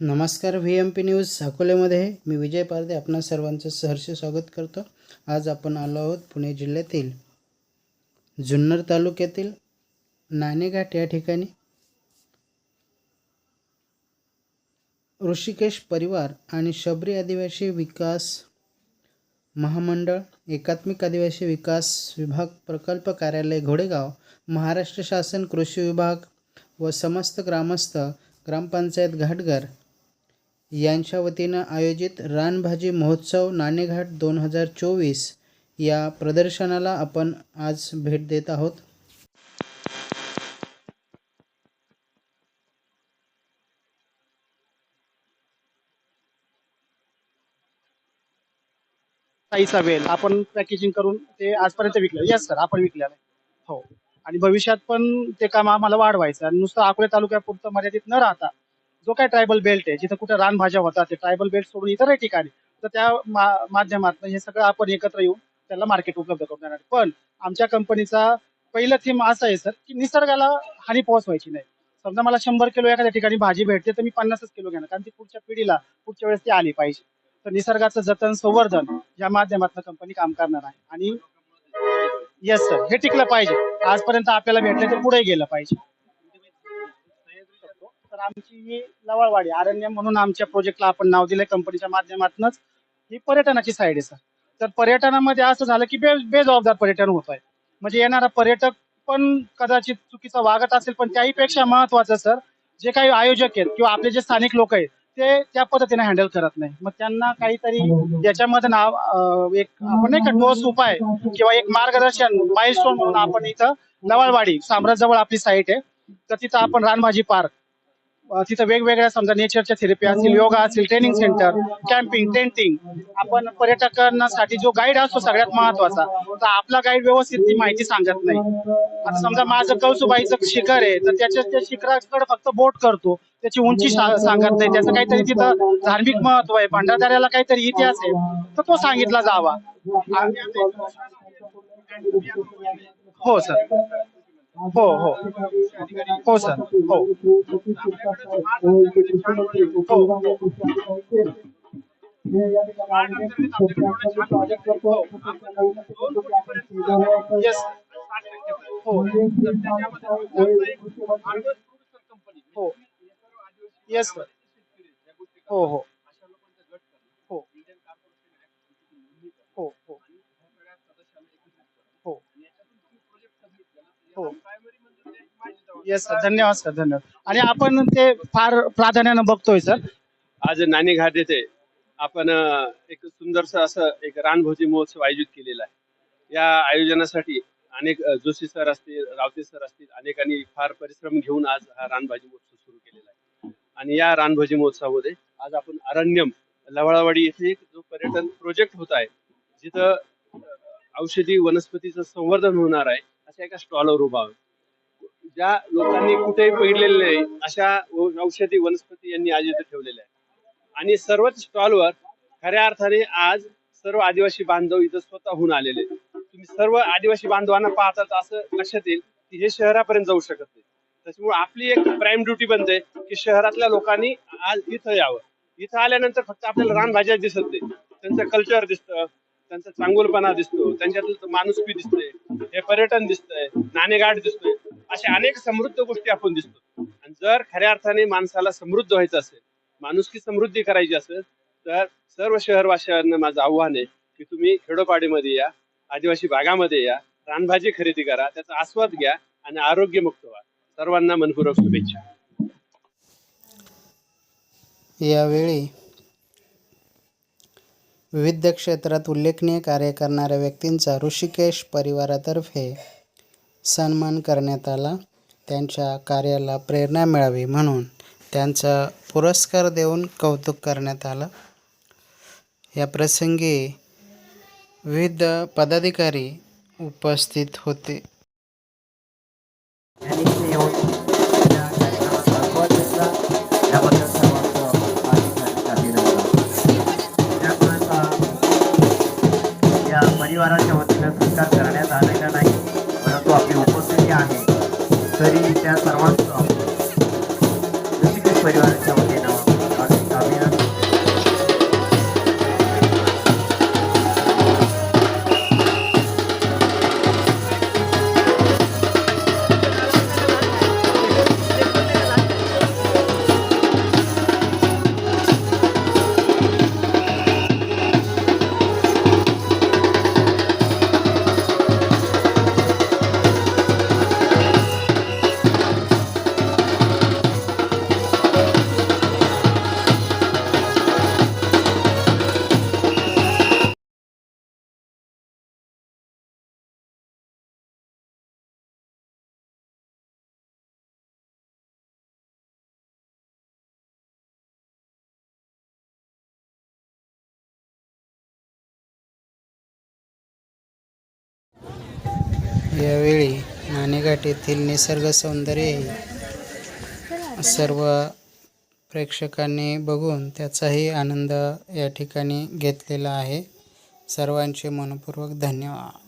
नमस्कार V M P news साकोलेमध्ये मी विजय पारदे आपणा सर्वांचं सहर्ष स्वागत करतो. आज आपण आलो आहोत पुणे जिल्ह्यातील जुन्नर तालुक्यातील नाणेघाट या ठिकाणी. ऋषिकेश परिवार आणि शबरी आदिवासी विकास महामंडळ एकात्मिक आदिवासी विकास विभाग प्रकल्प कार्यालय घोडेगाव महाराष्ट्र शासन कृषी विभाग व समस्त ग्रामस्थ ग्रामपंचायत घाटघर यांच्या वतीनं आयोजित रानभाजी महोत्सव नाणेघाट दोन हजार चोवीस या प्रदर्शनाला आपण आज भेट देत आहोत. साईचा वेल. आपण पॅकेजिंग करून ते आजपर्यंत विकलं येस सर आपण विकलेलं हो. आणि भविष्यात पण ते काम आम्हाला वाढवायचं आणि नुसतं अकोले तालुक्यापुरतं मर्यादित न राहता जो काय ट्रायबल बेल्ट आहे जिथं कुठं रानभाज्या होतात ते ट्रायबल बेल्ट सोडून इतरही ठिकाणी तर त्या माध्यमातून हे सगळं आपण एकत्र येऊन त्याला मार्केट उपलब्ध करून देणार पण आमच्या कंपनीचा पहिलं थीम असं आहे सर की निसर्गाला हानी पोहोचवायची नाही. समजा मला शंभर किलो एखाद्या ठिकाणी भाजी भेटते तर मी पन्नासच किलो घेणार कारण ती पुढच्या पिढीला पुढच्या वेळेस ती आली पाहिजे. तर निसर्गाचं जतन संवर्धन या माध्यमातून कंपनी काम करणार आहे. आणि येस सर हे टिकलं पाहिजे. आजपर्यंत आपल्याला भेटलं तर पुढे गेलं पाहिजे. तर आमची ही लवळवाडी अरण्य म्हणून आमच्या प्रोजेक्टला आपण नाव दिलंय कंपनीच्या माध्यमातूनच. ही पर्यटनाची साईड आहे सर तर पर्यटनामध्ये असं झालं की बे बेजबाबदार पर्यटन होत आहे. म्हणजे येणारा पर्यटक पण कदाचित चुकीचा वागत असेल पण त्याही पेक्षा महत्वाचं सर जे काही आयोजक आहेत किंवा आपले जे स्थानिक लोक आहेत ते त्या पद्धतीने हँडल करत नाही. मग त्यांना काहीतरी याच्यामध्ये नाव एक आपण नाही का ठोस उपाय किंवा एक मार्गदर्शन माइलस्टोन म्हणून आपण इथं लवाळवाडी साम्राजवळ आपली साईट आहे. तर तिथं आपण रानभाजी पार्क तिथं वेगवेगळ्या समजा नेचरच्या थेरपी असतील योगा असेल ट्रेनिंग सेंटर कॅम्पिंग टेंटिंग आपण पर्यटकांसाठी जो गाईड असतो सगळ्यात महत्त्वाचा तर आपला गाईड व्यवस्थित ती माहिती सांगत नाही. आता समजा माझं कौसुबाईचं शिखर आहे तर त्याच्या त्या शिखराकडे फक्त बोट करतो त्याची उंची सांगत नाही त्याचं काहीतरी तिथं धार्मिक महत्त्व आहे भंडारदऱ्याला काहीतरी इतिहास आहे तर तो सांगितला जावा. हो सर. हो हो. हो सर. हो. येस हो. हो. येस सर हो हो हो हो हो हो हो येस सर धन्यवाद सर धन्यवाद. आणि आपण ते फार प्राधान्यानं बघतोय सर आज नाणेघाट येथे आपण अ, एक सुंदरस असं एक रानभोजी महोत्सव आयोजित केलेला आहे. या आयोजनासाठी अनेक अ, जोशी सर असतील रावते सर असतील अनेकांनी फार परिश्रम घेऊन आज हा रानभाजी महोत्सव सुरू केलेला आहे. आणि या रानभाजी महोत्सवामध्ये आज आपण अरण्यम लवळावाडी येथे एक जो पर्यटन प्रोजेक्ट होत आहे जिथं अ, औषधी वनस्पतीचं संवर्धन होणार आहे अशा एका स्टॉलवर उभा आहोत. ज्या लोकांनी कुठेही पडलेले नाही अशा औषधी वनस्पती यांनी आज इथे ठेवलेल्या आहेत. आणि सर्वच स्टॉलवर खऱ्या अर्थाने आज सर्व आदिवासी बांधव इथं स्वतःहून आलेले तुम्ही सर्व आदिवासी बांधवांना पाहता असं लक्षात येईल की हे शहरापर्यंत जाऊ शकत नाही. त्याच्यामुळे आपली एक प्राईम ड्युटी बनते की शहरातल्या लोकांनी आज इथं यावं. इथं आल्यानंतर फक्त आपल्याला रानभाज्या दिसत नाही. त्यांचं कल्चर दिसतं त्यांचा चांगुलपणा दिसतो त्यांच्यातलं माणुसकी दिसते हे पर्यटन दिसतंय नाणेघाट दिसतोय. अशा अनेक समृद्ध गोष्टी आपण दिसतो. आणि जर खऱ्या अर्थाने माणसाला समृद्ध व्हायचं असेल माणुसकी समृद्धी करायची असेल तर सर्व शहरवासियांना माझं आव्हान आहे की तुम्ही खेडोपाडीमध्ये या आदिवासी भागामध्ये या रानभाजी खरेदी करा त्याचा आस्वाद घ्या आणि आरोग्यमुक्त व्हा. सर्वांना मनपूर्वक शुभेच्छा. यावेळी विविध क्षेत्रात उल्लेखनीय कार्य करणाऱ्या व्यक्तींचा ऋषिकेश परिवारातर्फे सन्मान करण्यात आला. त्यांच्या कार्याला प्रेरणा मिळावी म्हणून त्यांचा पुरस्कार देऊन कौतुक करण्यात आलं. या प्रसंगी विविध पदाधिकारी उपस्थित होते. परिवाराच्या वतीनं सत्कार करण्यात आलेला नाही. आहे. तरी त्या सर्वांचं ऋषिकेश परिवाराच्या यावेळी नाणेघाट येथील निसर्ग सौंदर्य सर्व प्रेक्षकांनी बघून त्याचाही आनंद या ठिकाणी घेतलेला आहे. सर्वांचे मनपूर्वक धन्यवाद.